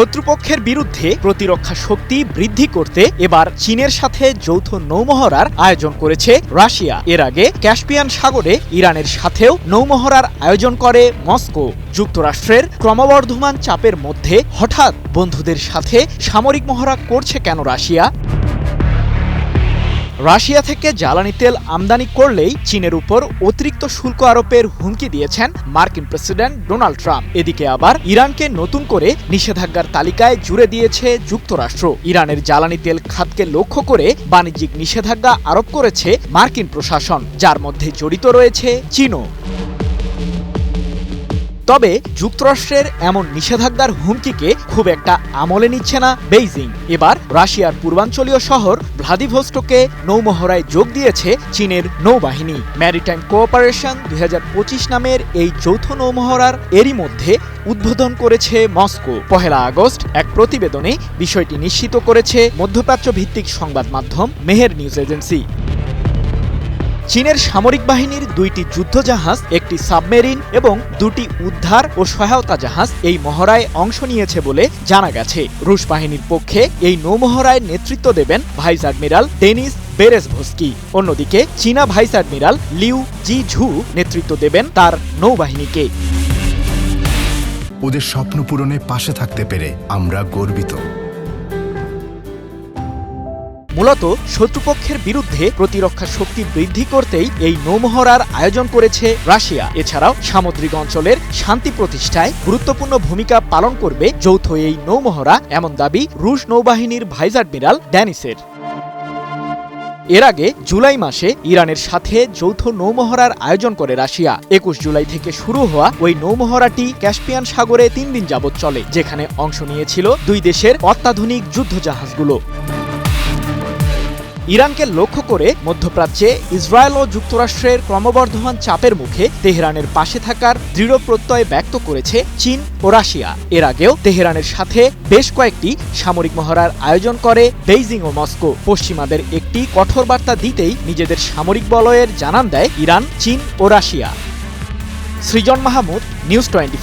শত্রুপক্ষের বিরুদ্ধে প্রতিরক্ষা শক্তি বৃদ্ধি করতে এবার চীনের সাথে যৌথ নৌমহড়ার আয়োজন করেছে রাশিয়া। এর আগে ক্যাসপিয়ান সাগরে ইরানের সাথেও নৌমহড়ার আয়োজন করে মস্কো। যুক্তরাষ্ট্রের ক্রমবর্ধমান চাপের মধ্যে হঠাৎ বন্ধুদের সাথে সামরিক মহড়া করছে কেন রাশিয়া? রাশিয়া থেকে জ্বালানি তেল আমদানি করলেই চীনের উপর অতিরিক্ত শুল্ক আরোপের হুমকি দিয়েছেন মার্কিন প্রেসিডেন্ট ডোনাল্ড ট্রাম্প। এদিকে আবার ইরানকে নতুন করে নিষেধাজ্ঞার তালিকায় জুড়ে দিয়েছে যুক্তরাষ্ট্র। ইরানের জ্বালানি তেল খাতকে লক্ষ্য করে বাণিজ্যিক নিষেধাজ্ঞা আরোপ করেছে মার্কিন প্রশাসন, যার মধ্যে জড়িত রয়েছে চীনও। তবে যুক্তরাষ্ট্রের এমন নিষেধাজ্ঞার হুমকিকে খুব একটা আমলে নিচ্ছে না বেইজিং। এবার রাশিয়ার পূর্বাঞ্চলীয় শহর ভ্লাদিভোস্টোকে নৌমহড়ায় যোগ দিয়েছে চীনের নৌবাহিনী। ম্যারিটাইম কোঅপারেশন দুই হাজার পঁচিশ নামের এই যৌথ নৌমহড়ার এরই মধ্যে উদ্বোধন করেছে মস্কো। পহেলা আগস্ট এক প্রতিবেদনে বিষয়টি নিশ্চিত করেছে মধ্যপ্রাচ্য ভিত্তিক সংবাদ মাধ্যম মেহের নিউজ এজেন্সি। চীনের সামরিক বাহিনীর দুইটি যুদ্ধজাহাজ, একটি সাবমেরিন এবং দুটি উদ্ধার ও সহায়তা জাহাজ এই মহড়ায় অংশ নিয়েছে বলে জানা গেছে। রুশ বাহিনীর পক্ষে এই নৌমহড়ায় নেতৃত্ব দেবেন ভাইস অ্যাডমিরাল ডেনিস বেরেস ভস্কি অন্যদিকে চীনা vice admiral Liu Ji Zhu নেতৃত্ব দেবেন তার নৌবাহিনীকে। ওদের স্বপ্ন পূরণে পাশে থাকতে পেরে আমরা গর্বিত। মূলত শত্রুপক্ষের বিরুদ্ধে প্রতিরক্ষা শক্তি বৃদ্ধি করতেই এই নৌমহড়ার আয়োজন করেছে রাশিয়া। এছাড়াও সামুদ্রিক অঞ্চলের শান্তি প্রতিষ্ঠায় গুরুত্বপূর্ণ ভূমিকা পালন করবে যৌথ এই নৌমহড়া, এমন দাবি রুশ নৌবাহিনীর ভাইস অ্যাডমিরাল ড্যানিসের। এর আগে জুলাই মাসে ইরানের সাথে যৌথ নৌমহড়ার আয়োজন করে রাশিয়া। একুশ জুলাই থেকে শুরু হওয়া ওই নৌমহড়াটি ক্যাসপিয়ান সাগরে তিন দিন যাবৎ চলে, যেখানে অংশ নিয়েছিল দুই দেশের অত্যাধুনিক যুদ্ধজাহাজগুলো। ইরানকে লক্ষ্য করে মধ্যপ্রাচ্যে ইসরায়েল ও যুক্তরাষ্ট্রের ক্রমবর্ধমান চাপের মুখে তেহরানের পাশে থাকার দৃঢ় প্রত্যয় ব্যক্ত করেছে চীন ও রাশিয়া। এর আগেও তেহরানের সাথে বেশ কয়েকটি সামরিক মহড়ার আয়োজন করে বেইজিং ও মস্কো। পশ্চিমাদের একটি কঠোর বার্তা দিতেই নিজেদের সামরিক বলয়ের জানান দেয় ইরান, চীন ও Russia. Srijan Mahmud, news twenty